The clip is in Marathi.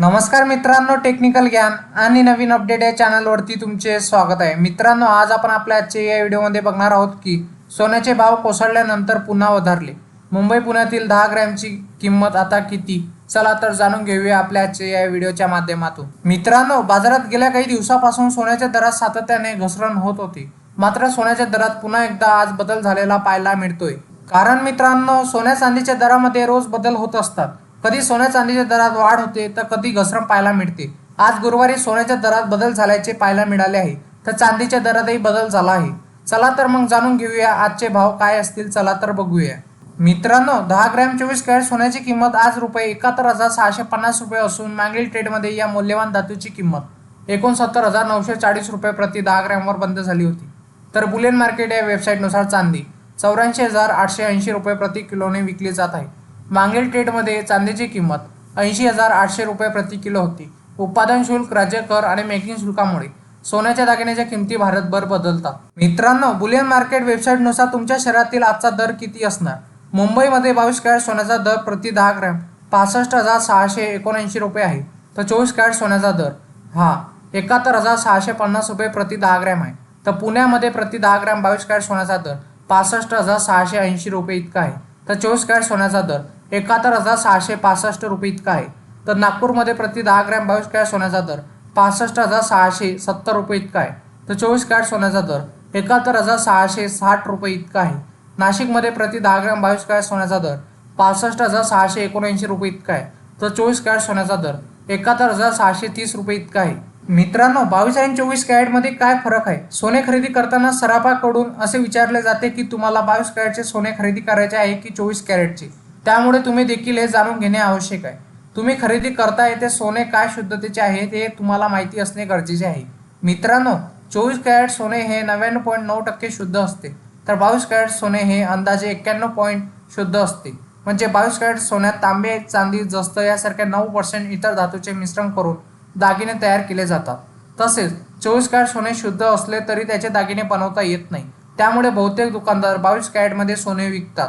नमस्कार मित्रांनो टेक्निकल ज्ञान आणि नवीन अपडेट या चॅनलवरती तुमचे स्वागत आहे. मित्रांनो आज आपण आपल्या आजच्या या व्हिडिओमध्ये बघणार आहोत की सोन्याचे भाव कोसळल्यानंतर पुन्हा वधारले. मुंबई पुण्यातील दहा ग्रॅमची किंमत आता किती? चला तर जाणून घेऊया आपल्या आजच्या या व्हिडिओच्या माध्यमातून. मित्रांनो बाजारात गेल्या काही दिवसापासून सोन्याच्या दरात सातत्याने घसरण होत होती. मात्र सोन्याच्या दरात पुन्हा एकदा आज बदल झालेला पाहायला मिळतोय. कारण मित्रांनो सोन्या चांदीच्या दरामध्ये रोज बदल होत असतात. कधी सोन्या चांदीच्या दरात वाढ होते तर कधी घसरण पाहायला मिळते. आज गुरुवारी सोन्याच्या दरात बदल झाल्याचे पाहायला मिळाले आहे तर चांदीच्या दरातही बदल झाला आहे. चला तर मग जाणून घेऊया आजचे भाव काय असतील चला तर बघूया. मित्रांनो दहा ग्रॅम चोवीस कॅरेट सोन्याची किंमत आज रुपये एकाहत्तर हजार सहाशे पन्नास रुपये असून मागील ट्रेडमध्ये या मौल्यवान धातूची किंमत एकोणसत्तर हजार नऊशे चाळीस रुपये प्रति दहा ग्रॅमवर बंद झाली होती. तर बुलेन मार्केट या वेबसाईटनुसार चांदी चौऱ्याऐंशी हजार आठशे ऐंशी रुपये प्रति किलोने विकली जात आहे. मागील ट्रेडमध्ये चांदीची किंमत ऐंशी हजार आठशे रुपये प्रति किलो होती. उत्पादन शुल्क राज्य कर आणि मेकिंग शुल्कामुळे सोन्याच्या दागिन्याच्या किमती भारतभर बदलतात. मित्रांनो बुलियन मार्केट वेबसाईटनुसार तुमच्या शहरातील आजचा दर किती असणार? मुंबईमध्ये बावीस कॅरेट सोन्याचा दर प्रति दहा ग्रॅम पासष्ट हजार सहाशे एकोणऐंशी रुपये आहे. तर चोवीस कॅरेट सोन्याचा दर हा एकाहत्तर हजार सहाशे पन्नास रुपये प्रति दहा ग्रॅम आहे. तर पुण्यामध्ये प्रति दहा ग्रॅम बावीस कॅरेट सोन्याचा दर पासष्ट हजार सहाशे ऐंशी रुपये इतका आहे. तर चोवीस कॅरेट सोन्याचा दर एकाहत्तर हजार सहाशे पासष्ट रुपये इतका आहे. तर नागपूरमध्ये प्रति दहा ग्रॅम बावीस कॅरेट सोन्याचा दर पासष्ट हजार सहाशे सत्तर रुपये इतका आहे. तर चोवीस कॅरेट सोन्याचा दर एकाहत्तर हजार सहाशे साठ रुपये इतका आहे. नाशिकमध्ये प्रति दहा ग्रॅम बावीस कॅरेट सोन्याचा दर पासष्ट हजार सहाशे एकोणऐंशी रुपये इतका आहे. तर चोवीस कॅरेट सोन्याचा दर एकाहत्तर हजार सहाशे तीस रुपये इतका आहे. मित्रांनो बावीस आणि चोवीस कॅरेटमध्ये काय फरक आहे? सोने खरेदी करताना सराफाकडून असे विचारले जाते की तुम्हाला बावीस कॅरेटचे सोने खरेदी करायचे आहे की चोवीस कॅरेटचे? त्यामुळे तुम्ही देखील हे जाणून घेणे आवश्यक आहे. तुम्ही खरेदी करताय ते सोने काय शुद्धतेचे आहे ते तुम्हाला माहिती असणे गरजेचे आहे. मित्रांनो चोवीस कॅरेट सोने हे नव्याण्णव पॉईंट नऊ टक्के शुद्ध असते. तर बावीस कॅरेट सोने हे अंदाजे एक्क्याण्णव पॉईंट शुद्ध असते. म्हणजे बावीस कॅरेट सोन्यात तांबे चांदी जस्त यासारख्या नऊ पर्सेंट इतर धातूचे मिश्रण करून दागिने तयार केले जातात. तसेच चोवीस कॅरेट सोने शुद्ध असले तरी त्याचे दागिने बनवता येत नाही. त्यामुळे बहुतेक दुकानदार बावीस कॅरेटमध्ये सोने विकतात.